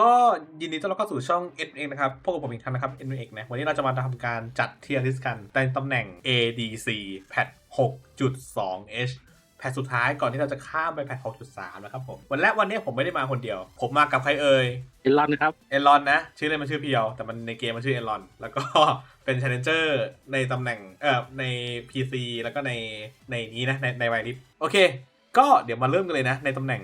ก็ยินดีต้อนรับเข้าสู่ช่อง n อนะครับ พวกบผมอีกท่านนะครับ n อนะ วันนี้เราจะมาทำการจัดเทียร์ลิสต์กันในตำแหน่ง ADC แพท 6.2H แพทสุดท้ายก่อนที่เราจะข้ามไปแพท6.3 นะครับผม วันแรกวันนี้ผมไม่ได้มาคนเดียว ผมมากับใครเอ่ย เอลอนครับ เอลอนนะ ชื่อเล่นมันชื่อเพียว แต่มันในเกมมันชื่อเอลอน แล้วก็เป็นช l เลนเจอร์ในตำแหน่ง เอ่อ ใน PC แล้วก็ใน ในนี้นะ ในในไวริสโอเค ก็เดี๋ยวมาเริ่มกันเลยนะ ในตำแหน่ง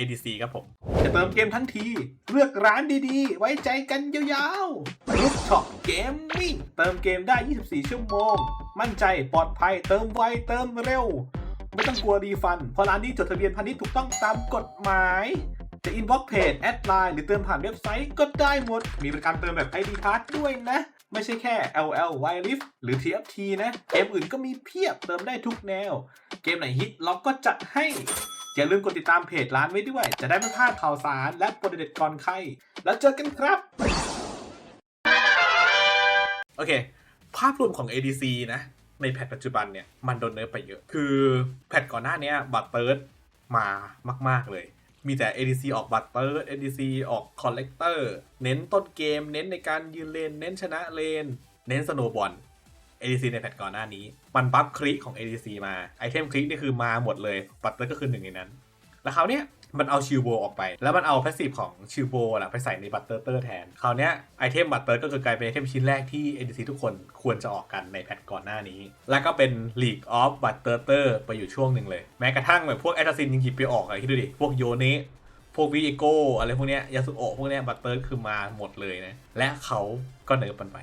ADC ครับผม จะเติมเกมทั้งที เลือกร้านดีๆ ไว้ใจกันยาวๆรูปช็อปเกมมิ่งเติมเกมได้ 24 ชั่วโมง มั่นใจปลอดภัยเติมไวเติมเร็ว ไม่ต้องกลัวรีฟัน เพราะร้านนี้จดทะเบียนพาณิชย์ถูกต้องตามกฎหมายจะอินบ็อกเพจแอดไลน์หรือเติมผ่านเว็บไซต์ก็ได้หมด มีบริการเติมแบบ ID Card ด้วยนะ ไม่ใช่แค่ LL w i l i f t หรือ TFT นะ เกมอื่นก็มีเพียบเติมได้ทุกแนว เกมไหนฮิตเราก็จัดให้ อย่าลืมกดติดตามเพจร้านไว้ด้วย จะได้ไม่พลาดข่าวสารและโปรเด็ดก่อนใคร แล้วเจอกันครับ โอเค ภาพรวมของ ADC นะ ในแพทปัจจุบันเนี่ย มันโดนเนิร์ฟไปเยอะ คือแพทก่อนหน้านี้บัตเติร์ดมามากๆเลย มีแต่ ADC ออกบัตเติร์ด ADC ออกคอลเลกเตอร์ เน้นต้นเกม เน้นในการยืนเลน เน้นชนะเลน เน้นสโนบอล ADC ในแพทก่อนหน้านี้ มันบัฟคลิกของ ADC มาไอเทมคลิกนี่คือมาหมดเลยบัตเตอร์ก็คือหนึ่งในนั้น แล้วคราวเนี้ยมันเอาชิลโบออกไป แล้วมันเอาแพสซีฟของชิลโบนะไปใส่ในบัตเตอร์เตอร์แทน คราวเนี้ยไอเทมบัตเตอร์ก็คือกลายเป็นไอเทมชิ้นแรกที่ ADC ทุกคนควรจะออกกันในแพทก่อนหน้านี้ แล้วก็เป็น League of b u t t e r t e r ไปอยู่ช่วงหนึ่งเลย แม้กระทั่งแบบพวกแอตซินยังหยิบไปออกอะไรที่ดูดิ พวกโยเนพวกวิโกอะไรพวกเนี้ยยาสุโอะพวกเนี้ยบัตเตอร์คือมาหมดเลยนะ และเขาก็เนิร์ฟมันไป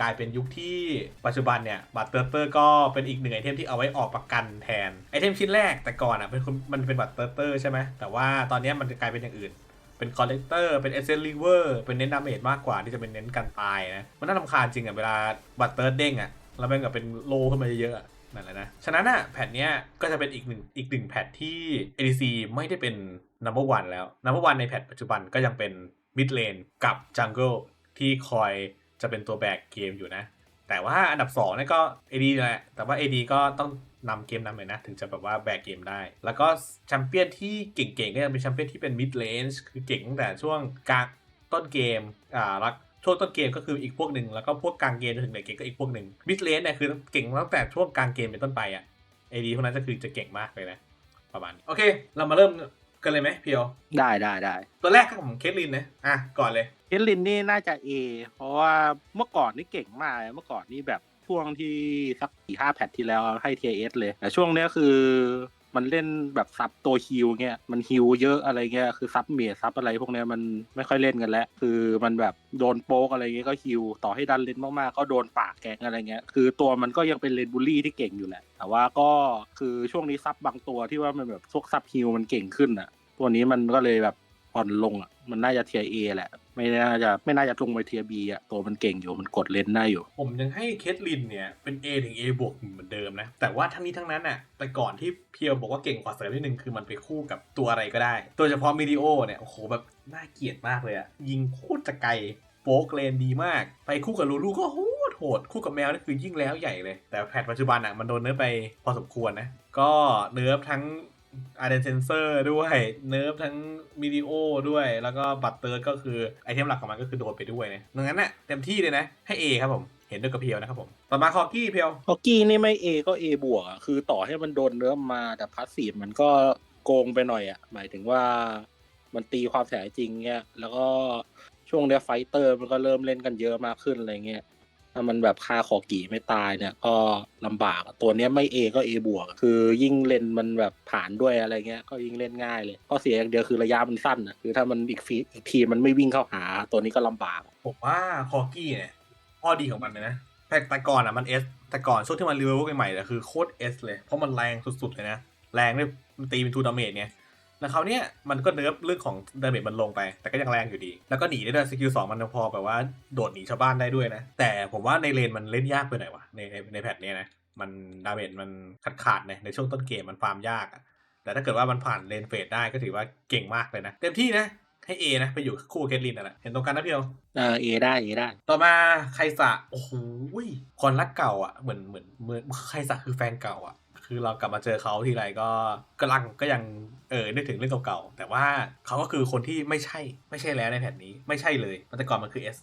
กลายเป็นยุคที่ปัจจุบันเนี่ยบัตเตอร์เตอร์ก็เป็นอีกหนึ่งไอเทมที่เอาไว้ออกประกันแทนไอเทมชิ้นแรกแต่ก่อนอะเป็นมันเป็นบัตเตอร์เตอร์ใช่ไหมแต่ว่าตอนนี้มันจะกลายเป็นอย่างอื่นเป็นคอลเลกเตอร์ เป็นเอเซนลิเวอร์ เป็นเน้นดาเมจมากกว่าที่จะเป็นเน้นกันตายนะ มันน่าทำคาญจริงอะเวลาบัตเตอร์เด้งอะ แล้วมันก็เป็นโลขึ้นมาเยอะๆนั่นแหละนะ ฉะนั้นอะแพทเนี้ยก็จะเป็นอีกหนึ่งอีกหนึ่งแพทที่ ADC ไม่ได้เป็น number one แล้ว number one ในแพทปัจจุบันก็ยังเป็น mid lane กับ jungle ที่คอย จะเป็นตัวแบกเกมอยู่นะ แต่ว่าอันดับ2นี่ก็ AD แหละแต่ว่า AD ก็ต้องนำเกมนำเลยนะ ถึงจะแบบว่าแบกเกมได้ แล้วก็แชมเปี้ยนที่เก่งๆ ก็ยังเป็นแชมเปี้ยนที่เป็น mid range คือเก่งตั้งแต่ช่วงกลางต้นเกมอ่าแล้วช่วงต้นเกมก็คืออีกพวกหนึ่งแล้วก็พวกกลางเกมจนถึงในเกมก็อีกพวกหนึ่ง mid range เนี่ยคือเก่งตั้งแต่ช่วงกลางเกมเป็นต้นไปอะ AD พวกนั้นก็คือจะเก่งมากเลยนะประมาณนี้โอเค เรามาเริ่มกันเลยไหมเพียว ได้ได้ได้ตัวแรกก็ของเคทลินนะอะก่อนเลย เอลินนี่น่าจะ A เพราะว่าเมื่อก่อนนี่เก่งมากเมื่อก่อนนี่แบบช่วงที่สักสี่ห้าแพทที่แล้วให้เทียเอสเลย แต่ช่วงเนี้ยคือมันเล่นแบบซับตัวฮิวเงี้ยมันฮิวเยอะอะไรเงี้ยคือซับเมียซับอะไรพวกเนี้ยมันไม่ค่อยเล่นกันแล้ว คือมันแบบโดนโป๊กอะไรเงี้ยก็ฮิวต่อให้ดันเล่นมากๆก็โดนปากแกงอะไรเงี้ยคือตัวมันก็ยังเป็นเลนบูลลี่ที่เก่งอยู่แหละ แต่ว่าก็คือช่วงนี้ซับบางตัวที่ว่ามันแบบพวกซับฮิวมันเก่งขึ้นอะตัวนี้มันก็เลยแบบ อ่อนลงอะมันน่าจะเทียเอแหละ ไม่น่าจะไม่น่าจะลงไปเทียบีอะตัวมันเก่งอยู่มันกดเลนได้อยู่ ผมยังให้เคทลินเนี่ยเป็น A ถึง A บวกเหมือนเดิมนะ แต่ว่าทั้งนี้ทั้งนั้นน่ะแต่ก่อนที่เพียวบอกว่าเก่งกว่าเสริมนิดนึงคือมันไปคู่กับตัวอะไรก็ได้ โดยเฉพาะมิดิโอเนี่ยโอ้โหแบบน่าเกลียดมากเลยอะยิงโคตรจะไกลโป๊กเลนดีมาก ไปคู่กับลูลูก็โหดโหดคู่กับแมวนี่คือยิ่งแล้วใหญ่เลย แต่แพทปัจจุบันอะมันโดนเนื้อไปพอสมควรนะก็เนื้อทั้ง อาร์เดนเซนเซอร์ด้วยเนิร์ฟทั้งวิดีโอด้วย แล้วก็บัตเตอร์ก็คือไอเทมหลักของมันก็คือโดนไปด้วยนะดังนั้นน่ะเต็มที่เลยนะ ให้ A ครับผมเห็นด้วยกับเพียวนะครับผม ต่อมาคอกี้เพียวฮอกี้นี่ไม่ A ก็ A บวกอะคือต่อให้มันโดนเนื้อมาแต่พาสซีฟมันก็โกงไปหน่อยอะหมายถึงว่ามันตีความแสจริงเงี้ยแล้วก็ช่วงเนี้ยไฟเตอร์มันก็เริ่มเล่นกันเยอะมากขึ้นอะไรเงี้ย ถ้ามันแบบคาขอกี่ไม่ตายเนี่ยก็ลำบากตัวเนี้ยไม่ A ก็ A บวกคือยิ่งเล่นมันแบบผ่านด้วยอะไรเงี้ยก็ยิ่งเล่นง่ายเลยข้อเสียอย่างเดียวคือระยะมันสั้นอะคือถ้ามันอีกฟีอีกทีมันไม่วิ่งเข้าหาตัวนี้ก็ลำบาก ผมว่าคอกี้เนี่ยข้อดีของมันเลยนะแต่แต่ก่อนอะมัน S แต่ก่อนช่วงที่มันรีเวิร์กใหม่ๆเนี่ยคือโคตร S เลยเพราะมันแรงสุดๆเลยนะแรงด้วยตีเป็นทูดาเมจไง แล้วเขาวเนี่ยมันก็เนิร์ฟเรื่องของดาเมจมันลงไป แต่ก็ยังแรงอยู่ดี แล้วก็หนีได้ด้วยสกิลสองมันพอแบบว่าโดดหนีชาวบ้านได้ด้วยนะ แต่ผมว่าในเลนมันเล่นยากไปหน่อยวะในในในแพทเนี้ยนะมันดาเมจมันขาดขาดๆนะในช่วงต้นเกมมันฟาร์มยากอะแต่ถ้าเกิดว่ามันผ่านเลนเฟดได้ก็ถือว่าเก่งมากเลยนะ เต็มที่นะให้ A นะ ไปอยู่คู่กับเคทลินนั่นแหละเห็นตรงกันนะพี่เอเออ A ได้ A ได้ ต่อมาไคสะโอ้โหคนรักเก่าอะเหมือนเหมือนเหมือนไคสะคือแฟนเก่าอะ คือเรากลับมาเจอเขาทีไรก็กำลังก็ยังเออนึกถึงเรื่องเก่าๆ แต่ว่าเขาก็คือคนที่ไม่ใช่ไม่ใช่แล้วในแพทนี้ไม่ใช่เลยแต่ก่อนมันคือ S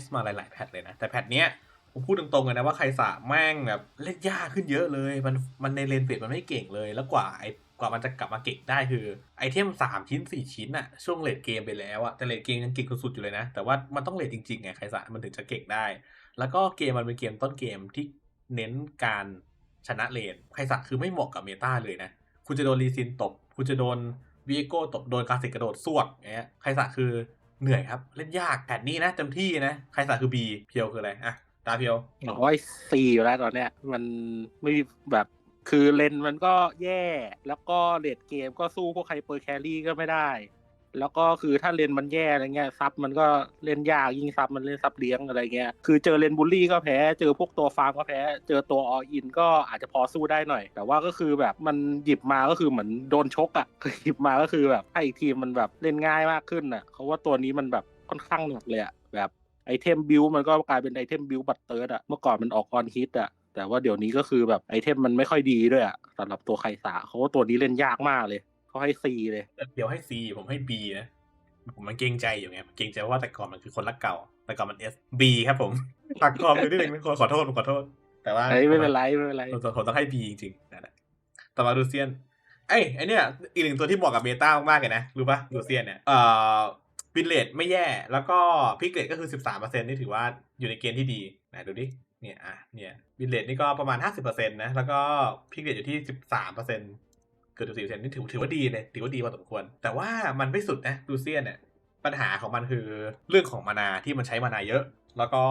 S มาหลายๆแพทเลยนะ แต่แพทเนี้ยผมพูดตรงๆเลยนะว่าใครสะแม่งแบบเล่นยากขึ้นเยอะเลย มันมันในเลนเฟดมันไม่เก่งเลย แล้วกว่าไอกว่ามันจะกลับมาเก่งได้คือไอเทมสามชิ้นสี่ชิ้นอะช่วงเลดเกมไปแล้วอะแต่เลดเกมยังเก่งสุดๆอยู่เลยนะ แต่ว่ามันต้องเลดจริงๆไงใครสะมันถึงจะเก่งได้ แล้วก็เกมมันเป็นเกมต้นเกมที่เน้นการ ชนะเลนไคสักคือไม่เหมาะกับเมตาเลยนะ คุณจะโดนรีซินตบ คุณจะโดนวีโก้ตบโดนคลาสิกระโดดสวกเงี้ยไคสักคือเหนื่อยครับ เล่นยากแผนนี้นะเต็มที่นะไคสักคือ B เพียวคืออะไรอะตาเพียวโอ้ยซีอยู่แล้วตอนเนี้ยมันไม่แบบคือเลนมันก็แย่ แล้วก็เลดเกมก็สู้พวกไฮเปอร์แครี่ก็ไม่ได้ แล้วก็คือถ้าเลนมันแย่อะไรเงี้ยซับมันก็เล่นยากยิ่งซับมันเล่นซับเลี้ยงอะไรเงี้ยคือเจอเลนบูลลี่ก็แพ้ เจอพวกตัวฟาร์มก็แพ้ เจอตัวออินก็อาจจะพอสู้ได้หน่อย แต่ว่าก็คือแบบมันหยิบมาก็คือเหมือนโดนชกอะ่ะคือหยิบมาก็คือแบบให้ทีมมันแบบเล่นง่ายมากขึ้นอะเพราะว่าตัวนี้มันแบบค่อนข้างหนักเลยอะแบบไอเทมบิวมันก็กลายเป็นไอเทมบิวบัตเตอร์อะเมื่อก่อนมันออกออนฮิตอะแต่ว่าเดี๋ยวนี้ก็คือแบบไอเทมมันไม่ค่อยดีด้วยอะสำหรับตัวไคสาเขาว่าตัวนี้เล่นยากมากเลย เขาให้ซีเลย เดี๋ยวให้ C ผมให้ B นะผมมันเกรงใจอยู่ไงเกรงใจว่าแต่ก่อนมันคือคนรักเก่า แต่ก่อนมัน S B ครับผมตักกรอบไปนิดนึงนะขอโทษผมขอโทษ แต่ว่าเอ้ยไม่เป็นไรไม่เป็นไรผมผมต้องให้ B จริงๆนั่นแหละต่อมาดูเซียนเอ้ยไอเนี่ยอีกหนึ่งตัวที่เหมาะกับเมตามากๆเลยนะ รู้ปะดูเซียนเนี่ยเอ่อวินเลดไม่แย่ แล้วก็พิกเลดก็คือ13%นี่ถือว่าอยู่ในเกณฑ์ที่ดีไหนดูดิเนี่ยอะเนี่ยวินเลดนี่ก็ประมาณ50%นะแล้วก็พิกเลดอยู่ที่13%เกือบ14%นี่ถือถือว่าดีเลยถือว่าดีพอสมควร แต่ว่ามันไม่สุดนะดูเซียนเนี่ยปัญหาของมันคือเรื่องของมานาที่มันใช้มานาเยอะ แล้วก็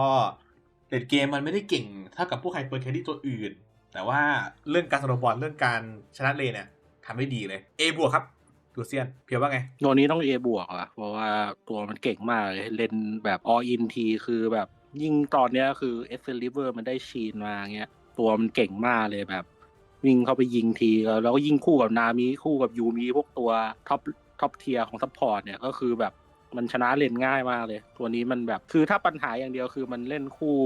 เลดเกมมันไม่ได้เก่งเท่ากับพวกไฮเปอร์แครี่ตัวอื่น แต่ว่าเรื่องการสโลบอลเรื่องการชนะเลนเนี่ยทำได้ดีเลย A บวกครับดูเซียนเพียวว่าไงตัวนี้ต้องเอบวกอะเพราะว่าตัวมันเก่งมากเลยเล่นแบบออินทีคือแบบยิ่งตอนเนี้ยคือเอสเซลิเวอร์มันได้ชีนมาเงี้ยตัวมันเก่งมากเลยแบบ วิ่งเข้าไปยิงทีแล้วก็ยิ่งคู่กับนามิคู่กับยูมิพวกตัวท็อปท็อปเทียของซัพพอร์ตเนี่ยก็คือแบบมันชนะเล่นง่ายมากเลย ตัวนี้มันแบบคือถ้าปัญหาอย่างเดียวคือมันเล่นคู่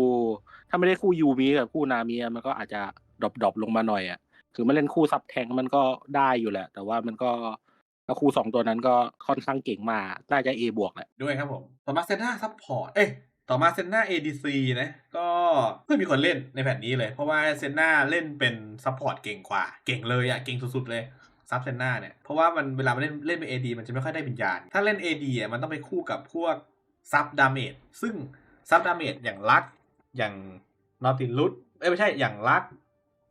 ถ้าไม่ได้คู่ยูมิกับคู่นามิมันก็อาจจะดรอปดอปลงมาหน่อยอะคือมันเล่นคู่ซับแทงมันก็ได้อยู่แหละ แต่ว่ามันก็แล้วคู่สองตัวนั้นก็ค่อนข้างเก่งมาน่าจะ A บวกแหละด้วยครับผมต่อมาเซน่าซัพพอร์ตเอ้ย ต่อมาเซน่า ADC นะ ก็ไม่มีคนเล่นในแผ่นนี้เลย เพราะว่าเซน่าเล่นเป็นซัพพอร์ตเก่งกว่า เก่งเลยอะเก่งสุดๆเลยซับเซน่าเนี่ย เพราะว่ามันเวลามันเล่นเล่นเป็น AD มันจะไม่ค่อยได้วิญญาณ ถ้าเล่น AD อะมันต้องไปคู่กับพวกซับดาเมจซึ่งซับดาเมจอย่างลัก อย่างนอติลุสเอ้ยไม่ใช่อย่างลัก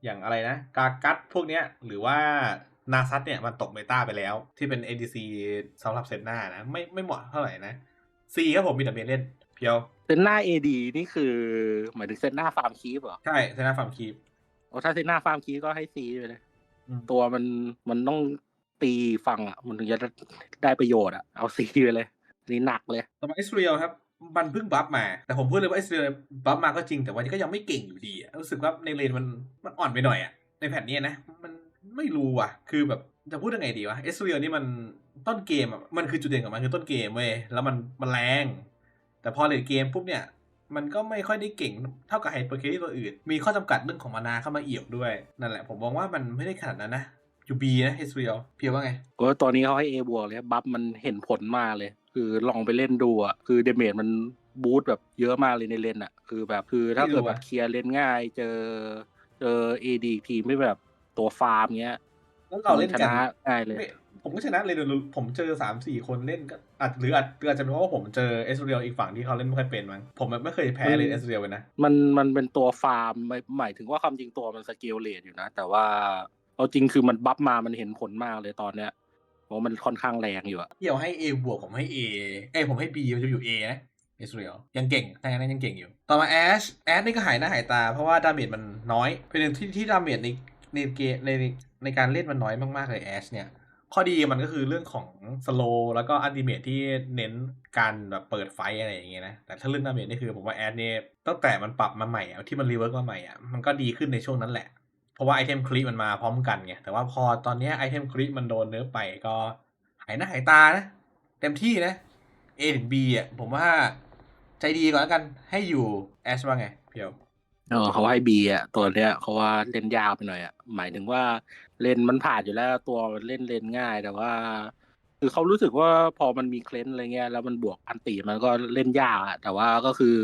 อย่างอะไรนะ กากัตพวกเนี้ยหรือว่านาซัตเนี่ยมันตกเมตาไปแล้ว ที่เป็น ADC สำหรับเซน่านะไม่ไม่เหมาะเท่าไหร่นะ C ครับผมมีแต่เมเล่นเพียว เซนหน้า AD นี่คือหมายถึงเซนหน้าฟาร์มคีปเหรอ ใช่เซน่าฟาร์มคีปโอ้ถ้าเซนหน้าฟาร์มคีปก็ให้ C ไปเลยอืมตัวมันมันต้องตีฟังอะ มันถึงจะได้ประโยชน์อะ เอา C ไปเลยอันนี้หนักเลยต่อมาอิสราเอลครับ มันเพิ่งบัฟมา แต่ผมพูดเลยว่าอิสราเอลบัฟมาก็จริงแต่วันนี้ก็ยังไม่เก่งอยู่ดีอะรู้สึกว่าในเลนมันมันอ่อนไปหน่อยอะในแผ่นนี้นะ มันไม่รู้ว่ะ คือแบบจะพูดยังไงดีวะอิสราเอลนี่มันต้นเกมอะมันคือจุดเด่นของมันคือต้นเกมเว้ยแล้วมันมันแรง แต่พอเลนเกมปุ๊บเนี่ยมันก็ไม่ค่อยได้เก่งเท่ากับไฮเปอร์เคที่ตัวอื่น มีข้อจำกัดเรื่องของมานาเข้ามาเอี่ยวด้วย นั่นแหละผมมองว่ามันไม่ได้ขนาดนั้นนะยูบีนะอิสราเอลเพียวว่าไง ก็ตอนนี้เขาให้ A บวกเลยบัฟมันเห็นผลมากเลย คือลองไปเล่นดูอะ คือเดเมจมันบูสต์แบบเยอะมากเลยในเลนอะ คือแบบคือถ้าเกิดแบบเคลียร์เลนง่ายเจอเจอ AD ทีมไม่แบบตัวฟาร์มเงี้ยแล้วเราเล่นชกันนะง่ายเลยไม่ ผมก็ชนะเลยเดี๋ยวผมเจอสามสี่คนเล่นก็อาจหรืออาจหรืออาจจะเป็นเพราะว่าผมเจอเอสเรียลอีกฝั่งที่เขาเล่นไม่ค่อยเป็นมั้งผมไม่เคยแพ้เลยอืมเอสเรียลเลยนะมันมันเป็นตัวฟาร์มหมายหมายถึงว่าความจริงตัวมันสเกลเลตอยู่นะ แต่ว่าเอาจริงคือมันบัฟมามันเห็นผลมากเลยตอนเนี้ยเพราะมันค่อนข้างแรงอยู่อะเดี๋ยวให้ A บวกผมให้ A เอ้ยผมให้ B มันจะอยู่ A นะเอสเรียลยังเก่งแต่นั้นยังเก่งอยู่ ต่อมาแอชแอชนี่ก็หายหน้าหายตา เพราะว่าดาเมจมันน้อยเป็นหนึ่งที่ที่ดาเมจในในเกมในในการเล่นมันน้อยมากๆเลยแอชเนี่ย ข้อดีมันก็คือเรื่องของสโลแล้วก็อัลติเมทที่เน้นการแบบเปิดไฟอะไรอย่างเงี้ยนะ แต่ถ้าเรื่องดาเมจนี่คือผมว่าแอดเนี่ยตั้งแต่มันปรับมาใหม่อะที่มันรีเวิร์กมาใหม่อะมันก็ดีขึ้นในช่วงนั้นแหละ เพราะว่าไอเทมคลิปมันมาพร้อมกันไง แต่ว่าพอตอนเนี้ยไอเทมคลิปมันโดนเนื้อไปก็หายหน้าหายตานะ เต็มที่นะ A ถึง B อะผมว่าใจดีก่อนแล้วกันให้อยู่แอชว่าไงเพียว เออเขาให้บีอะตัวเนี้ยเขาว่าเล่นยากไปหน่อยอะหมายถึงว่าเลนมันผ่านอยู่แล้วตัวมันเล่นเลนง่ายแต่ว่า คือเขารู้สึกว่าพอมันมีเคลนอะไรเงี้ยแล้วมันบวกอันติมันก็เล่นยากอะแต่ว่าก็คือ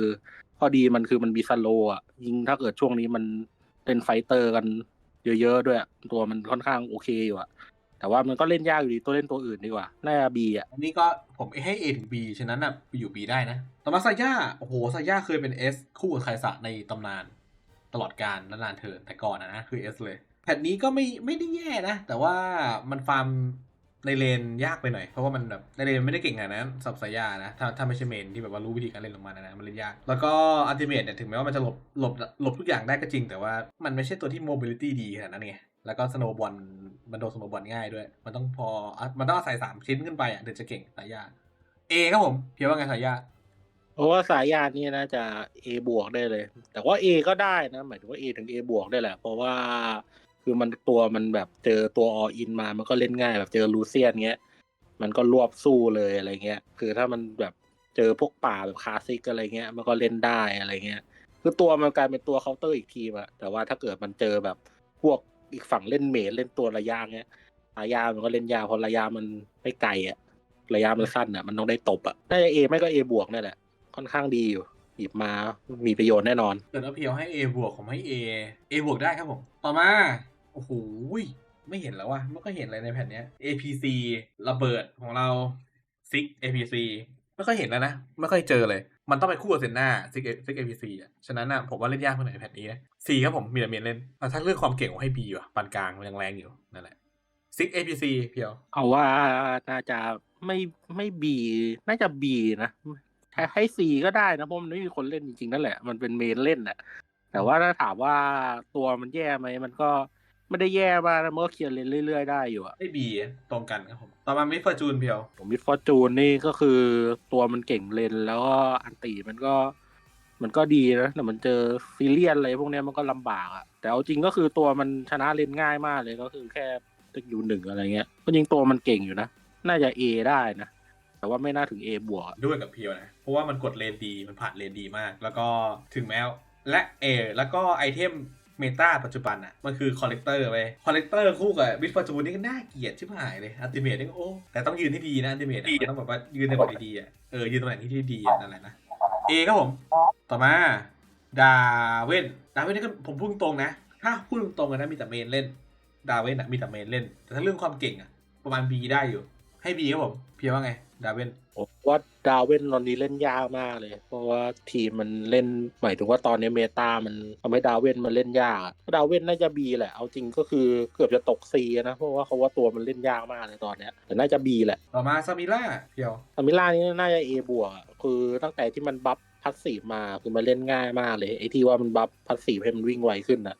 ข้อดีมันคือมันมีสโลอะยิงถ้าเกิดช่วงนี้มันเล่นไฟเตอร์กันเยอะๆด้วยตัวมันค่อนข้างโอเคอยู่อะแต่ว่ามันก็เล่นยากอยู่ดีตัวเล่นตัวอื่นดีกว่าน่าบีอะอันนี้ก็ผมให้ A ถึง B ฉะนั้นอะอยู่ B ได้นะ ต่อมาซาย่า โอ้โห ซาย่าเคยเป็น S คู่กับไคสะในตำนาน ตลอดการและนานเธอแต่ก่อนอะนะคือ S เลย แพทนี้ก็ไม่ไม่ได้แย่นะ แต่ว่ามันฟาร์มในเลนยากไปหน่อย เพราะว่ามันแบบในเลนไม่ได้เก่งขนาดนั้นสับซายานะ ถ้าถ้าไม่ใช่เมนที่แบบว่ารู้วิธีการเล่นของมันะนะมันเล่นยาก แล้วก็อัลติเมทเนี่ยถึงแม้ว่ามันจะหลบหลบหลบทุกอย่างได้ก็จริง แต่ว่ามันไม่ใช่ตัวที่โมบิลิตี้ดีขนาดนั้นไงแล้วก็สโนว์บอลมันโดนสโนว์บอลง่ายด้วย มันต้องพอมันต้องอาศัยสามชิ้นขึ้นไปอะถึงจะเก่งสายาเอครับผมเพียวว่าไงสายา เพราะว่าสายยานนี่น่าจะ A บวกได้เลย แต่ว่า A ก็ได้นะ หมายถึงว่า A ถึง A บวกได้แหละ เพราะว่าคือมันตัวมันแบบเจอตัวออินมา มันก็เล่นง่ายแบบเจอลูเซียนเงี้ย มันก็รวบสู้เลยอะไรเงี้ย คือถ้ามันแบบเจอพวกป่าแบบคลาสสิกอะไรเงี้ย มันก็เล่นได้อะไรเงี้ย คือตัวมันกลายเป็นตัวเคาน์เตอร์อีกทีมอะแต่ว่าถ้าเกิดมันเจอแบบพวกอีกฝั่งเล่นเมจเล่นตัวระยะเงี้ยระยะมันก็เล่นยากเพราะระยะมันไม่ไกลอะระยะมันสั้นอะมันต้องได้ตบอะน่าจะ A ไม่ก็ A บวกนี่แหละ ค่อนข้างดีอยู่ หยิบมามีประโยชน์แน่นอน เกิดว่าเพียวให้ A บวกผมให้ A A บวกได้ครับผม ต่อมา โอ้โหไม่เห็นแล้วว่ะไม่ก็เห็นอะไรในแผ่นเนี้ย APC ระเบิดของเราซิก APC ไม่ค่อยเห็นแล้วนะ ไม่ค่อยเจอเลย มันต้องไปคู่กับเซนหน้าซิกซิก APC อะ ฉะนั้นอะผมว่าเล่นยากไปหน่อยในแผ่นนี้นะ C ครับผมมีแต่เมนเล่นแต่ถ้าเรื่องความเก่งผมให้ B ว่ะปานกลางมันยังแรงอยู่นั่นแหละซิก APC เพียว เอาว่าน่าจะไม่ไม่บีน่าจะบีนะ ให้ให้ซีก็ได้นะเพราะมันไม่มีคนเล่นจริงๆนั่นแหละ มันเป็นเมนเล่นแหละแต่ว่าถ้าถามว่าตัวมันแย่ไหมมันก็ไม่ได้แย่มากนะมันก็เคลียร์เลนเรื่อยๆได้อยู่อะให้ B ตรงกันครับผมต่อมามิฟอร์จูนเพียวผมมิดฟอร์จูนนี่ก็คือตัวมันเก่งเลนแล้วก็อันตีมันก็ มันก็ดีนะแต่มันเจอซีเรียนอะไรพวกเนี้ยมันก็ลำบากอะแต่เอาจริงก็คือตัวมันชนะเลนง่ายมากเลยก็คือแค่ตึกอยู่หนึ่งอะไรเงี้ยก็ยิงตัวมันเก่งอยู่นะน่าจะ A ได้นะ แต่ว่าไม่น่าถึง A บวกอะด้วยกับเพียวนะ เพราะว่ามันกดเลนดี มันผ่านเลนดีมาก แล้วก็ถึงแม้และเอแล้วก็ไอเทมเมตาปัจจุบันอะมันคือคอลเลกเตอร์ไปคอลเลกเตอร์คู่กับวิสฟอร์จูนนี่ก็น่าเกลียดชิบหายเลยอัลติเมทนี่ก็โอ้แต่ต้องยืนที่ดีนะอัลติเมทมันต้องแบบว่ายืนในบทดีๆอะเออยืนตำแหน่งที่ดีๆอะนั่นแหละนะเอครับผม ต่อมาดาเวนดาเวนนี่ก็ผมพูดตรงๆนะ ถ้าพูดตรงๆกันนะมีแต่เมนเล่น ดาเวนอะมีแต่เมนเล่น แต่ถ้าเรื่องความเก่งอะประมาณ B ได้อยู่ ให้ B ครับผม เพียวว่าไง ดาเวนผมว่าดาวเว่นตอนนี้เล่นยากมากเลย เพราะว่าทีมมันเล่นหมายถึงว่าตอนนี้เมตามันทำให้ดาวเว่นมันเล่นยากอะดาวเว่นน่าจะบีแหละ เอาจริงก็คือเกือบจะตกซีนะเพราะว่าเขาว่าตัวมันเล่นยากมากเลยตอนเนี้ยแต่น่าจะบีแหละ ต่อมาซามิล่าเพียวอามิล่านี่น่าจะ A บวกอะคือตั้งแต่ที่มันบัฟพัสซีฟมาคือมันเล่นง่ายมากเลยไอ้ที่ว่ามันบัฟพัสซีฟให้มันวิ่งไวขึ้นอะ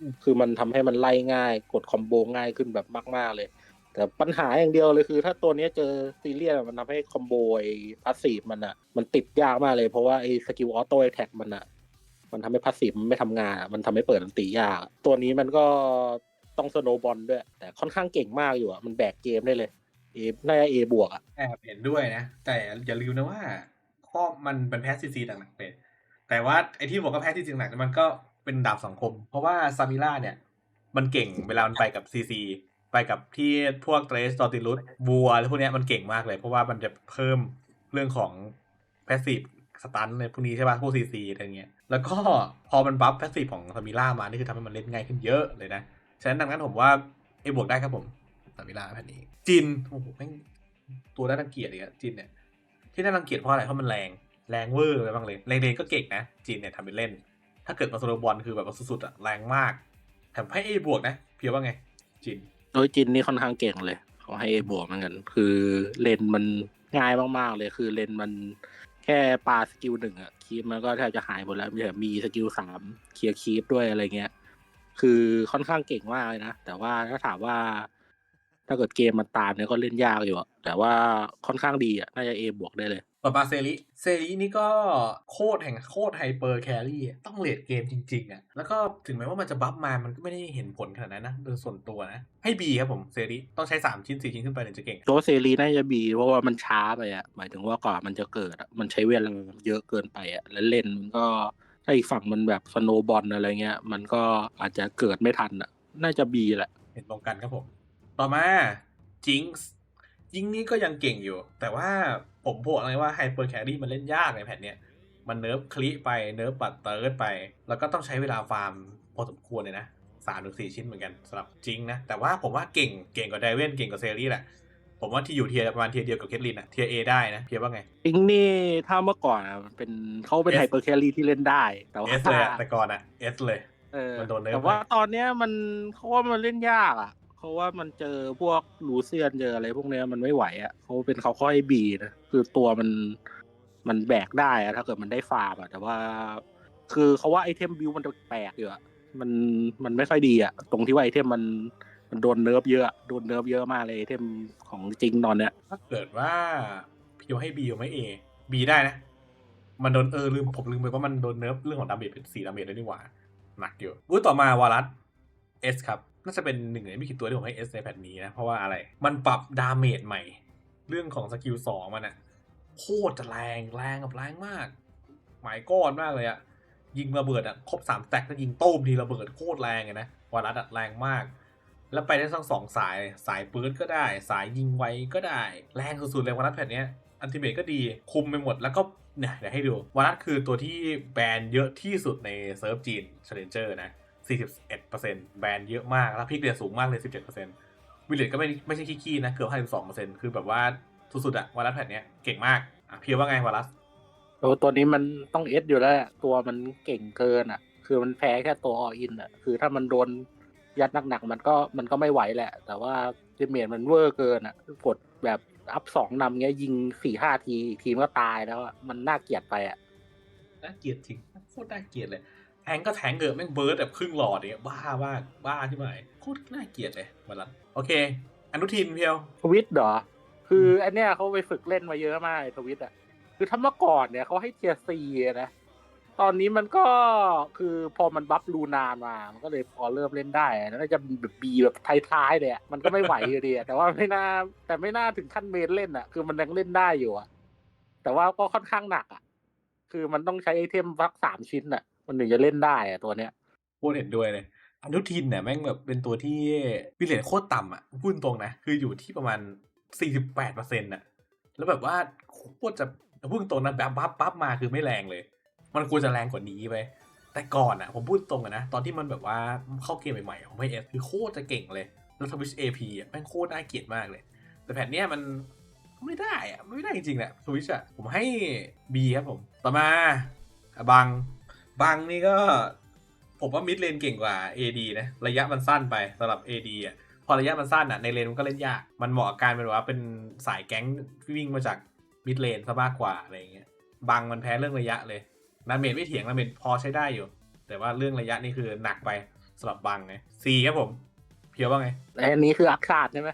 อืมคือมันทำให้มันไล่ง่ายกดคอมโบง่ายขึ้นแบบมาก ๆเลย แต่ปัญหาอย่างเดียวเลยคือ ถ้าตัวนี้เจอซีเรียสมันทำให้คอมโบไอ้พัสซีฟมันอะมันติดยากมากเลยเพราะว่าไอ้สกิลออโต้แท็กมันอะมันทำให้พัสซีฟมันไม่ทำงาน มันทำให้เปิดอันตียาก ตัวนี้มันก็ต้องสโนบอลด้วย แต่ค่อนข้างเก่งมากอยู่อะมันแบกเกมได้เลยเอน่าจะเอบวกอะแอบเห็นด้วยนะ แต่อย่าลืมนะว่าข้อมันเป็นแพ้ซีซีหนักๆเลยแต่ว่าไอที่บอกว่าแพ้ซีซีหนักมันก็เป็นดาบสังคม เพราะว่าซามิล่าเนี่ย มันเก่งเวลามันไปกับซีซี ไปกับที่พวกเทรสตอติลุสบัวอะไรพวกนี้มันเก่งมากเลย เพราะว่ามันจะเพิ่มเรื่องของแพสซีฟสตันในพวกนี้ใช่ป่ะพวกซีซีอะไรเงี้ยแล้วก็พอมันบัฟแพสซีฟของซามิล่ามานี่คือทำให้มันเล่นง่ายขึ้นเยอะเลยนะฉะนั้นดังนั้นผมว่าเอบวกได้ครับผมซามิล่าแผ่นนี้จินโอ้โหแม่งตัวน่ารังเกียจเลยอะจินเนี่ยที่น่ารังเกียจเพราะอะไรเพราะมันแรงแรงเวอร์ไปบ้างเลยแรงเลนก็เก่งนะจินเนี่ยทำเป็นเล่น ถ้าเกิดมาโซโลบอลคือแบบสุดๆอะแรงมากแถมให้เอบวกนะเพียวว่าไงจิน โดยจินนี่ค่อนข้างเก่งเลย เขาให้ A บวกเหมือนกัน คือเลนมันง่ายมากๆเลย คือเลนมันแค่ปาสกิลหนึ่งอะคีปมันก็แทบจะหายหมดแล้วมีแต่มีสกิลสามเคลียร์คีปด้วยอะไรเงี้ย คือค่อนข้างเก่งมากเลยนะ แต่ว่าถ้าถามว่า ถ้าเกิดเกมมันตามเนี่ยก็เล่นยากอยู่อะแต่ว่าค่อนข้างดีอะน่าจะ A บวกได้เลย ต่อมาเซริเซรินี่ก็โคตรแห่งโคตรไฮเปอร์แครี่ต้องเลดเกมจริงๆอะแล้วก็ถึงแม้ว่ามันจะบัฟมามันก็ไม่ได้เห็นผลขนาดนั้นนะโดยส่วนตัวนะ ให้บีครับผมเซริต้องใช้ 3 ชิ้น 4 ชิ้นขึ้นไปถึงจะเก่งโจเซรีน่าจะบีเพราะว่ามันช้าไปอะหมายถึงว่ากว่อนมันจะเกิดอะมันใช้เวลาเยอะเกินไปอะแล้วเล่นมันก็ถ้าอีกฝั่งมันแบบสโนบอลอะไรเงี้ย มันก็อาจจะเกิดไม่ทันอะน่าจะบีแหละ เห็นตรงกันครับผม ต่อมาจิงส์จิงนี่ก็ยังเก่งอยู่ แต่ว่า ผมบอกเลยว่าไฮเปอร์แครี่มันเล่นยากในแผ่นเนี้ยมันเนิร์ฟคลิไปเนิร์ฟปัดเติร์ดไป แล้วก็ต้องใช้เวลาฟาร์มพอสมควรเลยนะสามถึงสี่ชิ้นเหมือนกันสำหรับจิงนะ แต่ว่าผมว่าเก่งเก่งกว่าไดเวนเก่งกว่าเซรีแหละ ผมว่าที่อยู่เทียร์ประมาณเทียร์เดียวกับเคทลินอะเทียร์เอได้นะเทียร์ว่าไงอิงนี่ถ้าเมื่อก่อนอะมันเป็นเขาเป็น S ไฮเปอร์แครี่ที่เล่นได้ แต่ว่าเอสเลยอะแต่ก่อนอะเอสเลยเออมันโดนเนิร์ฟแต่ว่าไปตอนเนี้ยมันเขาว่ามันเล่นยากอะ เขาว่ามันเจอพวกลูเซียนเจออะไรพวกเนี้ยมันไม่ไหวอะเขาเป็นเขาค่อยบีนะคือตัวมันมันแบกได้อะถ้าเกิดมันได้ฟาร์มอะแต่ว่า คือเขาว่าไอเทมบิวมันแปลกอยู่อะมันมันไม่ค่อยดีอะตรงที่ว่าไอเทมมันมันโดนเนิร์ฟเยอะโดนเนิร์ฟเยอะมากเลยไอเทมของจริงตอนเนี้ยถ้าเกิดว่าพี่ให้บีไม่เอบีได้นะ มันโดนเออลืมผมลืมไปว่ามันโดนเนิร์ฟเรื่องของดาเมจเป็นสี่ดาเมจด้วยนี่หว่าหนักอยู่อุ้ยต่อมาวารัสเอสครับ น่าจะเป็นหนึ่งในไม่กี่ตัวที่ผมให้เอสในแผ่นนี้นะ เพราะว่าอะไร มันปรับดาเมจใหม่ เรื่องของสกิลสองมันอะโคตรจะแรงแรงกับแรงมาก หมายก้อนมากเลยอะยิงระเบิดอะครบสามแตกก็ยิงโต้มทีระเบิดโคตรแรงเลยนะวารัสอะแรงมาก แล้วไปได้ทั้งสองสายสายปืนก็ได้ สายยิงไว้ก็ได้ แรงสุดๆเลยวารัสแผ่นเนี้ยอันติเมตก็ดีคุมไปหมดแล้วก็เนี่ยเดี๋ยวให้ดูวารัสคือตัวที่แบนเยอะที่สุดในเซิร์ฟจีน Challenger นะ 41%แบนเยอะมากแล้วพิกเรียสูงมากเลย 17%วิลเลตก็ไม่ไม่ใช่ขี้ๆนะ เกือบ52%คือแบบว่าสุดๆอะวารัสแผ่นเนี้ยเก่งมากอะเพียวว่าไงวารัสตัวตัวนี้มันต้องเอสอยู่แล้วแหละตัวมันเก่งเกินอะคือมันแพ้แค่ตัวออินอะคือถ้ามันโดนยัดหนักๆมันก็มันก็ไม่ไหวแหละ แต่ว่าเดเมจมันเวอร์เกินอะกดแบบอัพสองนำเงี้ยยิงสี่ห้าทีอีกทีมก็ตายแล้วอะมันน่าเกลียดไปอะน่าเกลียดจริงโคตรน่าเกลียดเลยแทงก็แทงเกิดแม่งเบิร์ดแบบครึ่งหลอดเนี่ยบ้ามากบ้าใช่ไหมโคตรน่าเกลียดเลยวันละโอเค อนุทินเพียวทวิตเหรอ คืออันเนี้ยเขาไปฝึกเล่นมาเยอะมากไอ้ทวิตอะคือถ้าเมื่อก่อนเนี่ยเขาให้เทียร์ซีนะตอนนี้มันก็คือพอมันบัฟลูนานมา มันก็เลยพอเริ่มเล่นได้อะแล้วก็จะแบบบีแบบท้ายๆเลยอะมันก็ไม่ไหวอยู่ดีอะแต่ว่าไม่น่าแต่ไม่น่าถึงขั้นเมนเล่นอะ คือมันยังเล่นได้อยู่อะแต่ว่าก็ค่อนข้างหนักอะ คือมันต้องใช้ไอเทมสักสามชิ้นอะ มันถึงจะเล่นได้อะตัวเนี้ยโคตรเห็นด้วยเลยอนุทินเนี่ยแม่งแบบเป็นตัวที่วิเลตโคตรต่ำอะพูดตรงนะคืออยู่ที่ประมาณ48เปอร์เซ็นต์อะแล้วแบบว่าโคตรจะพูดตรงนะแบบบัฟบัฟมาคือไม่แรงเลย มันควรจะแรงกว่านี้ไปแต่ก่อนอะผมพูดตรงอะนะตอนที่มันแบบว่าเข้าเกมใหม่ๆของไอเอสคือโคตรจะเก่งเลยแล้วทวิชเอพีอะแม่งโคตรน่าเกลียดมากเลย แต่แผ่นเนี้ยมันไม่ได้อะไม่ได้จริงๆแหละทวิชอะผมให้ B ครับผมต่อมาบัง บังนี่ก็ผมว่ามิดเลนเก่งกว่า AD นะ ระยะมันสั้นไปสำหรับ AD อะพอระยะมันสั้นอะในเลนมันก็เล่นยาก มันเหมาะกับการเป็นว่าเป็นสายแก๊งที่วิ่งมาจากมิดเลนซะมากกว่าอะไรอย่างเงี้ยบังมันแพ้เรื่องระยะเลยนาเมจไม่เถียงนาเมจพอใช้ได้อยู่ แต่ว่าเรื่องระยะนี่คือหนักไปสำหรับบังไง C ครับผม เพียวว่าไงและอันนี้คืออัคคาดใช่ไหม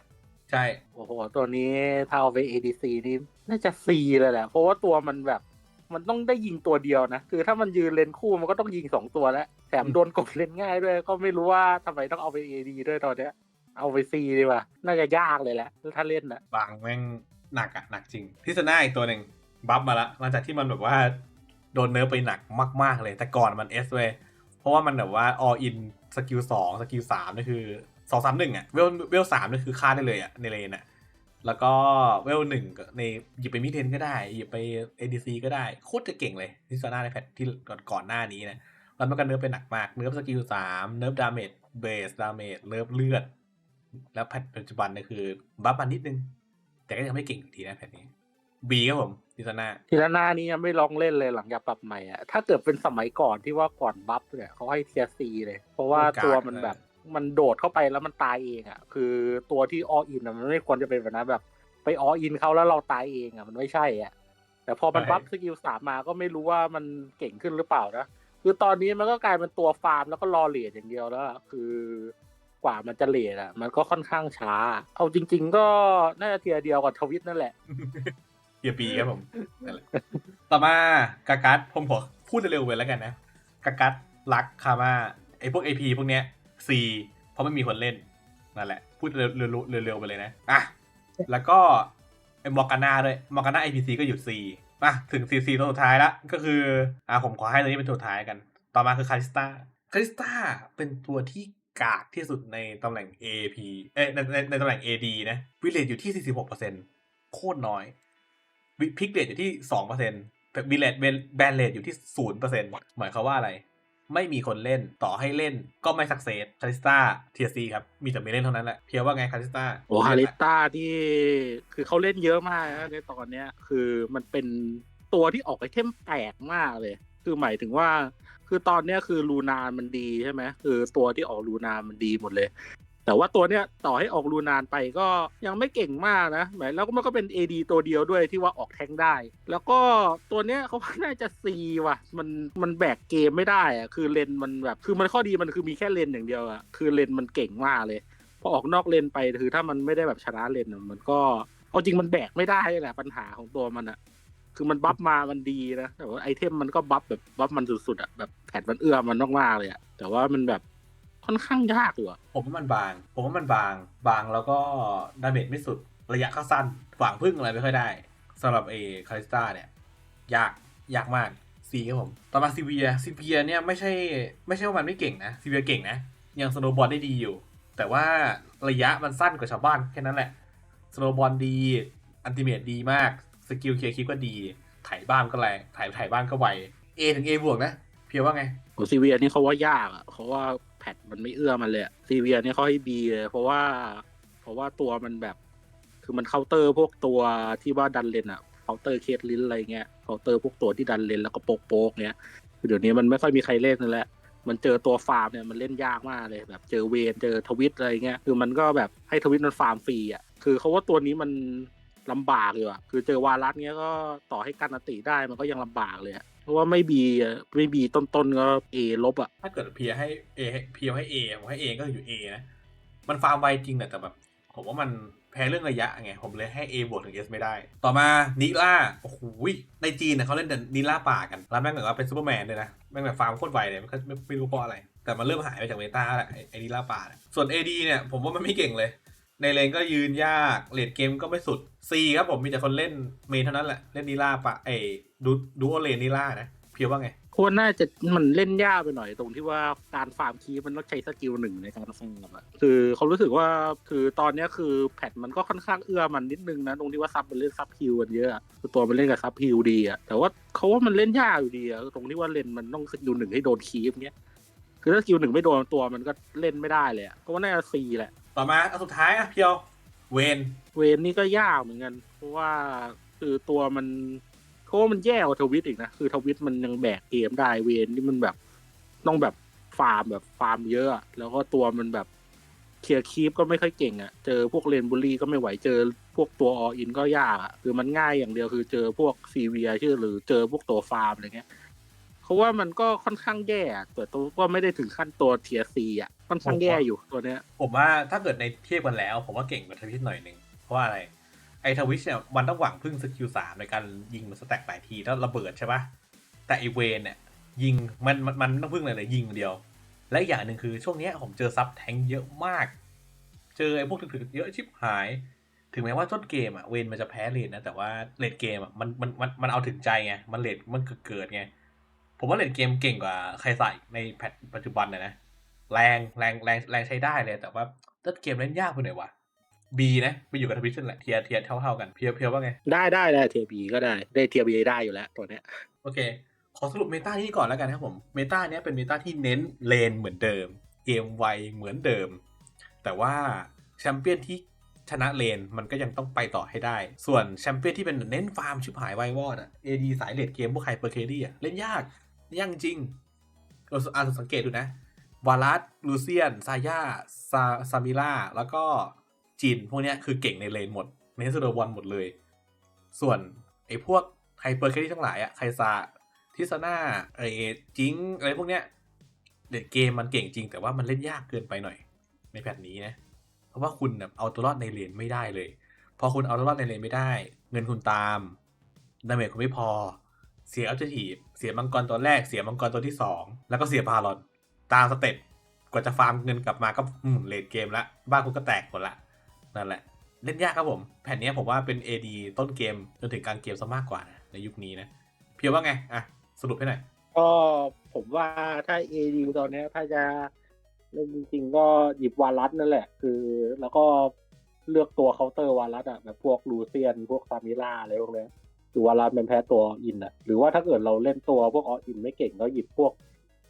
ใช่ โอ้โห ตัวนี้ถ้าเอาไป ADC นี่น่าจะ C เลยแหละ เพราะว่าตัวมันแบบ มันต้องได้ยิงตัวเดียวนะ คือถ้ามันยืนเลนคู่มันก็ต้องยิงสองตัวแล้วแถมโดนกดเลนง่ายด้วย ก็ไม่รู้ว่าทำไมต้องเอาไป AD ด้วยตอนเนี้ย เอาไป C ดีกว่า น่าจะยากเลยแหละถ้าเล่นนะบังแม่งหนักอะหนักจริงพิซซ่าอีกตัวหนึ่งบัฟมาละหลังจากที่มันแบบว่าโดนเนิร์ฟไปหนักมากๆเลย แต่ก่อนมัน S เว้ยเพราะว่ามันแบบว่า all in สกิลสองสกิลสามนี่คือสองสามหนึ่งอะเวลเวลสามนี่คือฆ่าได้เลยอะในเลนอะ แล้วก็เวลหนึ่งในหยิบไปมิเทนก็ได้ หยิบไป ADC ก็ได้ โคตรจะเก่งเลยพิซซ่าในแพทที่ก่อนก่อนหน้านี้นะแล้วมันก็เนิร์ฟไปหนักมาก เนิร์ฟสกิลสามเนิร์ฟดาเมจเบสดาเมจเนิร์ฟเลือด แล้วแพทปัจจุบันเนี่ยคือ บัฟมันนิดนึง แต่ก็ยังไม่เก่งอยู่ดีนะแพทนี้ B ครับผมพิซซ่าทีละหน้านี้ยังไม่ลองเล่นเลยหลังจากปรับใหม่อะถ้าเกิดเป็นสมัยก่อนที่ว่าก่อนบัฟเนี่ยเขาให้เทียซีเลย เพราะว่าตัวมันแบบ มันโดดเข้าไปแล้วมันตายเองอะคือตัวที่ออินอะมันไม่ควรจะเป็นแบบนั้นแบบ ไปออินเขาแล้วเราตายเองอะมันไม่ใช่อะแต่พอมันใช่บัฟสกิลสามมาก็ไม่รู้ว่ามันเก่งขึ้นหรือเปล่านะคือตอนนี้มันก็กลายเป็นตัวฟาร์มแล้วก็รอเลดอย่างเดียวแล้วอะคือกว่ามันจะเลดอะมันก็ค่อนข้างช้า เอาจริง ๆ ก็น่าจะเทียร์เดียวกับทวิตนั่นแหละเฮียปีครับผมนั่นแหละต่อมากากัสผมขอพูดเร็วๆไปแล้วกันนะกากัสลักคามาไอพวก AP พวกเนี้ย C เพราะไม่มีคนเล่นนั่นแหละ พูดเร็วๆเร็วๆไปเลยนะอะแล้วก็ไอมอร์กาน่าด้วยมอร์กาน่า APC ก็อยู่ C อะถึง CC ตัวสุดท้ายละก็คืออะผมขอให้ตัวนี้เป็นตัวสุดท้ายกัน ต่อมาคือคาริสตาคาริสตาเป็นตัวที่กากที่สุดในตำแหน่ง AP เอ้ยในในในตำแหน่ง AD นะวิเลตอยู่ที่ 46%โคตรน้อยวิพิกเลตอยู่ที่2%แต่วิเลตแบนเลตอยู่ที่ 0%หมายความว่าอะไร ไม่มีคนเล่นต่อให้เล่นก็ไม่สักเซสคาริสตาเทียซีครับมีแต่ไม่เล่นเท่านั้นแหละเพียว่าไงคาริสตาโอ้คาริสตาที่คือเขาเล่นเยอะมากนะในตอนเนี้ยคือมันเป็นตัวที่ออกไอเทมแปลกมากเลย คือหมายถึงว่า คือตอนเนี้ยคือลูนานมันดีใช่ไหมคือตัวที่ออกลูนานมันดีหมดเลย แต่ว่าตัวเนี้ยต่อให้ออกลูนานไปก็ยังไม่เก่งมากนะหมายแล้วก็มันก็เป็น AD ตัวเดียวด้วยที่ว่าออกแทงได้ แล้วก็ตัวเนี้ยเขาน่าจะซีว่ะ มันมันแบกเกมไม่ได้อะคือเลนมันแบบคือมันข้อดีมันคือมีแค่เลนอย่างเดียวอะคือเลนมันเก่งมากเลยพอออกนอกเลนไปคือถ้ามันไม่ได้แบบชนะเลนมันก็เอาจริงมันแบกไม่ได้แหละปัญหาของตัวมันอะคือมันบัฟมามันดีนะแต่ว่าไอเทมมันก็บัฟแบบบัฟมันสุดๆอะแบบแผนมันเอื้อมมันมากๆเลยอะแต่ว่ามันแบบ ค่อนข้างยากอยู่อะผมว่ามันบาง ผมว่ามันบาง บางแล้วก็ดาเมจไม่สุด ระยะก็สั้นหวังพึ่งอะไรไม่ค่อยได้สำหรับเอคาริสตาเนี่ย ยาก ยากมากซีครับผม ต่อมาซีเวียซีเวียเนี่ยไม่ใช่ ไม่ใช่ว่ามันไม่เก่งนะซีเวียเก่งนะ ยังสโนบอลได้ดีอยู่ แต่ว่าระยะมันสั้นกว่าชาวบ้านแค่นั้นแหละ สโนบอลดี อันติเมตดีมาก สกิลเคลียร์คิปก็ดี ถ่ายบ้านก็แรง ถ่ายถ่ายบ้านก็ไว A ถึง A บวกนะ เพียวว่าไงโอ้ซีเวียนี่เขาว่ายากอะเพราะว่าแพทมันไม่เอื้อมันเลยซีเวียนี่เขาให้บีเลยเพราะว่า เพราะว่าตัวมันแบบ คือมันเคาน์เตอร์พวกตัวที่ว่าดันเลนอะเคาน์เตอร์เคสลินอะไรเงี้ยเคาน์เตอร์พวกตัวที่ดันเลนแล้วก็โปกโปกเนี้ยคือเดี๋ยวนี้มันไม่ค่อยมีใครเล่นนั่นแหละมันเจอตัวฟาร์มเนี่ยมันเล่นยากมากเลยแบบ เจอเวนเจอทวิตอะไรเงี้ยคือมันก็แบบให้ทวิตมันฟาร์มฟรีอะคือเขาว่าตัวนี้มันลำบากอยู่อะคือเจอวารัสเงี้ยก็ต่อให้กันอติได้มันก็ยังลำบากเลยอะ เพราะว่าไม่บีอะไม่บีต้นๆก็เอลบอะ ถ้าเกิดเพียให้ A ให้เพียให้ A ผมให้ A ก็อยู่ A นะ มันฟาร์มไวจริงแหละแต่แบบ ผมว่ามันแพ้เรื่องระยะไง ผมเลยให้ A บวกถึง S ไม่ได้ ต่อมานิล่า โอ้โหในจีนเนี่ยเขาเล่นแต่นิล่าป่ากัน แล้วแม่งแบบว่าเป็นซูเปอร์แมนเลยนะ แม่งแบบฟาร์มโคตรไวเลยไม่ไม่ไม่รู้เพราะอะไร แต่มันเริ่มหายไปจากเมตาแหล้วไอ้นิล่าป่าเนี่ยส่วน AD เนี่ย ผมว่ามันไม่เก่งเลย ในเลนก็ยืนยากเลดเกมก็ไม่สุด C ครับผมมีแต่คนเล่นเมนเท่านั้นแหละ เล่นนิล่าป่าไอ ดูดูโอเลนนิล่านะ เพียวว่าไง ควรน่าจะมันเล่นยากไปหน่อยตรงที่ว่าการฟาร์มคีย์มันต้องใช้สกิลหนึ่งในการฟาร์มอะคือเขารู้สึกว่าคือตอนเนี้ยคือแพทมันก็ค่อนข้างเอื้อมันนิดนึงนะตรงที่ว่าซับมันเล่นซับฮิวกันเยอะอะคือตัวมันเล่นกับซับฮิวดีอะแต่ว่าเขาว่ามันเล่นยากอยู่ดีอะตรงที่ว่าเลนมันต้องสกิลหนึ่งให้โดนคีฟเนี้ยคือถ้าสกิลหนึ่งไม่โดนตัวมันก็เล่นไม่ได้เลยอะเพราะว่าน่าจะซีแหละ ต่อมาอันสุดท้ายอะเพียว เวนเวนนี่ก็ยากเหมือนกันเพราะว่าคือตัวมัน เขาว่ามันแย่กว่าทวิตอีกนะ คือทวิตมันยังแบกเกมได้เวนนี่มันแบบต้องแบบฟาร์มแบบฟาร์มเยอะ แล้วก็ตัวมันแบบเคลียร์คีปก็ไม่ค่อยเก่งอะ่ะ เจอพวกเลนบุรีก็ไม่ไหว เจอพวกตัวออินก็ยากอะ่ะ คือมันง่ายอย่างเดียวคือเจอพวกซีเวียชื่อหรือเจอพวกตัวฟาร์มอะไรเงี้ยเขาว่ามันก็ค่อนข้างแย่อะแต่ตัวก็ไม่ได้ถึงขั้นตัวเทียซีอะ ค่อนข้างแย่อยู่ตัวเนี้ย ผมว่าถ้าเกิดในเทียบกันแล้ว ผมว่าเก่งกว่าทวิชหน่อยหนึ่งเพราะว่าอะไร ไอ้ทวิชเนี่ยมันต้องหวังพึ่งสกิลสามในการยิงมันสแต็กหลายทีแล้วระเบิดใช่ปะแต่ไอเวนเนี่ยยิงมันมันมันต้องพึ่งอะไรเลยยิงเดียว และอีกอย่างหนึ่งคือช่วงนี้ผมเจอซับแทงเยอะมาก เจอไอ้พวกถึกๆเยอะชิบหาย ถึงแม้ว่าต้นเกมอะเวนมันจะแพ้เลนนะแต่ว่าเลดเกมอะมันมันมันมันเอาถึงใจไงมันเลดมันเกิดเกิดไงผมว่าเลดเกมเก่งกว่าใครใส่ในแพทปัจจุบันนะนะแรงแรงแรงแรงใช้ได้เลยแต่ว่าต้นเกมเล่นยากไปหน่อยวะ บีนะไปอยู่กับทวิชนั่นแหละเทียร์เทียร์เท่าเท่าๆกันเพียวเพียวว่าไง ได้ได้ได้เทียบีก็ได้ได้เทียบีได้อยู่แล้วตัวเนี้ยโอเค ขอสรุปเมตานี้ก่อนแล้วกันครับผมเมตาเนี้ยเป็นเมตาที่เน้นเลนเหมือนเดิม เกมไวเหมือนเดิม แต่ว่าแชมเปี้ยนที่ชนะเลนมันก็ยังต้องไปต่อให้ได้ ส่วนแชมเปี้ยนที่เป็นเน้นฟาร์มชิบหายไววอดอะเอดีสายเลดเกมพวกไฮเปอร์เคดี้อะเล่นยากยากจริงเราอ่านสังเกตดูนะวาลัสลูเซียน ซาย่าซาซามิล่า แล้วก็ จินพวกเนี้ยคือเก่งในเลนหมดในเซโดบอลหมดเลย ส่วนไอ้พวกไฮเปอร์แครี่ทั้งหลายอะไคซาทิสนาไอ้จิงอะไรพวกเนี้ยเด็ดเกมมันเก่งจริง แต่ว่ามันเล่นยากเกินไปหน่อย ในแพทนี้นะ เพราะว่าคุณแบบเอาตัวรอดในเลนไม่ได้เลย พอคุณเอาตัวรอดในเลนไม่ได้ เงินคุณตามดาเมจคุณไม่พอ เสียอัลเทอร์ทีฟเสียมังกรตัวแรกเสียมังกรตัวที่สองแล้วก็เสียพาลอนตามสเต็ปกว่าจะฟาร์มเงินกลับมาก็เลดเกมละบ้านคุณก็แตกหมดละ นั่นแหละ เล่นยากครับผม แผ่นนี้ผมว่าเป็น AD ต้นเกมจนถึงกลางเกมซะมากกว่านะในยุคนี้นะ เพียวว่าไง อะ สรุปให้หน่อย ก็ผมว่าถ้าเอดีตอนนี้ถ้าจะเล่นจริงๆก็หยิบวาลัสนั่นแหละ คือแล้วก็เลือกตัวเคาน์เตอร์วาลัสอะแบบพวกลูเซียน พวกซามิล่าอะไรพวกนี้ยคือวาลัสมันแพ้ตัวอินอะหรือว่าถ้าเกิดเราเล่นตัวพวกออินไม่เก่งก็หยิบพวก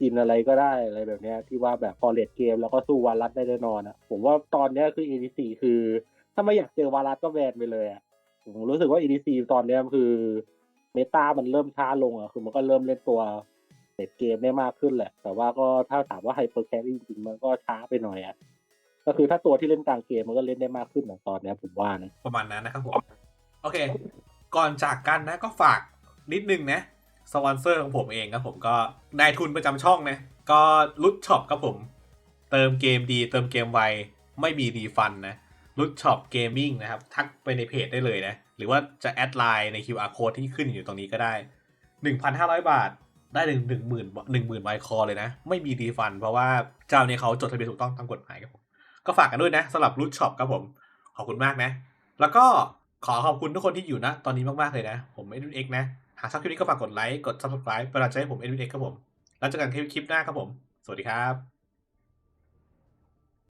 อินอะไรก็ได้อะไรแบบเนี้ย ที่ว่าแบบพอเลดเกมแล้วก็สู้วาลัสได้แน่นอนอะ ผมว่าตอนเนี้ยคือ ADC คือ ถ้าไม่อยากเจอวาลัสก็แบนไปเลยอะผมรู้สึกว่า ADC ตอนเนี้ยคือเมตามันเริ่มช้าลงอะคือมันก็เริ่มเล่นตัวเลดเกมได้มากขึ้นแหละ แต่ว่าก็ถ้าถามว่าไฮเปอร์แครี่จริงๆมันก็ช้าไปหน่อยอะก็คือถ้าตัวที่เล่นกลางเกมมันก็เล่นได้มากขึ้นอะตอนเนี้ยผมว่านะประมาณนั้นนะครับผมโอเค ก่อนจากกันนะก็ฝากนิดนึงนะ สปอนเซอร์ของผมเองครับผมก็นายทุนประจำช่องนะก็รุดช็อปครับผม เติมเกมดี เติมเกมไว ไม่มีรีฟันนะรุดช็อปเกมมิ่งนะครับ ทักไปในเพจได้เลยนะ หรือว่าจะแอดไลน์ใน QR code ที่ขึ้นอยู่ตรงนี้ก็ได้ 1,500 บาทได้ถึงหนึ่งหมื่นหนึ่งหมื่นไวคอเลยนะ ไม่มีรีฟัน เพราะว่าเจ้าเนี้เขาจดทะเบียนถูกต้องตามกฎหมายครับผม ก็ฝากกันด้วยนะสำหรับรุดช็อปครับผม ขอบคุณมากนะ แล้วก็ขอขอบคุณทุกคนที่อยู่นะ ตอนนี้มากๆเลยนะ ผมเอ็ดวินเอ็กนะากชอบคลิปนี้ก็ฝากกดไลค์ กด subscribe เป็นกำลังใจให้ผมเอ็ดวินเอ็กครับผม แล้วเจอกันคลิปหน้าครับผม สวัสดีครับ